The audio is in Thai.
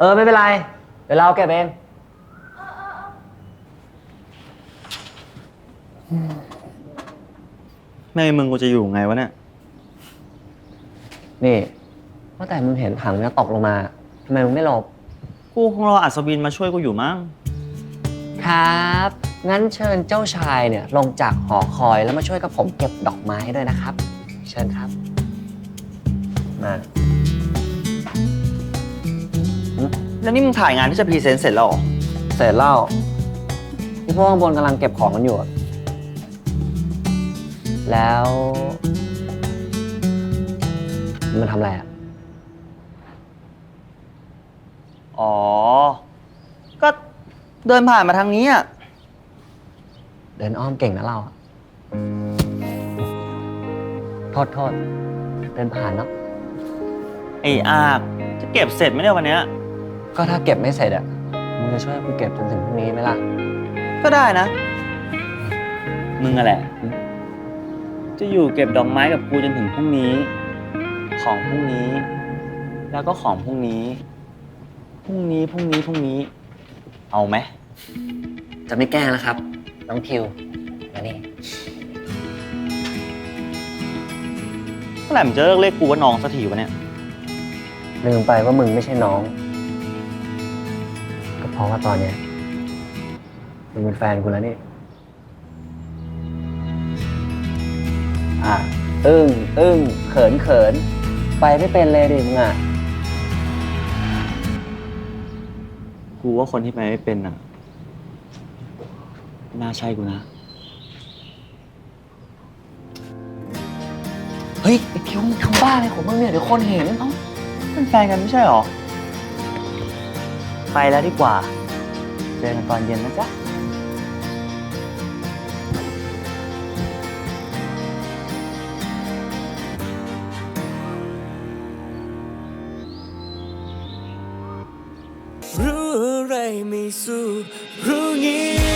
อไม่เป็นไร เดี๋ยวเราเก็บเองไม่มึงกูจะอยู่ไงวะเนี่ย นี่ว่าแต่มึงเห็นถังเนี้ยตกลงมาทำไมมึงไม่หลบ กูคงรออัศวินมาช่วยกูอยู่มั้ง ครับ งั้นเชิญเจ้าชายเนี่ยลงจากหอคอยแล้วมาช่วยกับผมเก็บดอกไม้ด้วยนะครับ เชิญครับ มา แล้วนี่มึงถ่ายงานที่จะพรีเซนต์เสร็จแล้วเหรอเสร็จแล้วที่พวกข้างบนกำลังเก็บของกันอยู่อะแล้วมันทำอะไรอะ อ๋อ ก็เดินผ่านมาทางนี้อะ เดินอ้อมเก่งนะเราอะโทษโทษเดินผ่านเนาะไอ้อาบจะเก็บเสร็จไหมเนี่ยวันเนี้ย ก็ถ้าเก็บไม่เสร็จอะมึงจะช่วยกูเก็บจนถึงพรุ่งนี้ไหมล่ะ ก็ได้นะ มึงอะแหละ จะอยู่เก็บดอกไม้กับกูจนถึงพรุ่งนี้ ของพรุ่งนี้ แล้วก็ของพรุ่งนี้ พรุ่งนี้พรุ่งนี้พรุ่งนี้ เอาไหม จะไม่แกล้งแล้วครับ น้องทิวมานี่เมื่อไหร่มึงจะเลิกเรียกกูว่าน้องสักทีวะเนี่ย ลืมไปว่ามึงไม่ใช่น้องก็ เพราะว่าตอนเนี้ยมึงเป็นแฟนกูแล้วนี่ อะ อึ้งอึ้งเขินเขิน ไปไม่เป็นเลยดิมึงอะ กูว่าคนที่ไปไม่เป็นอะไม่น่าใช่กูนะ เฮ้ยไอ้ทิวมึงทำบ้าอะไรของมึงเนี่ยเดี๋ยวคนเห็น เอ้าเป็นแฟนกันไม่ใช่หรอ ไปแล้วดีกว่า เจอกันตอนเย็นนะจ๊ะรู้อะไรไม่สู้รู้งี้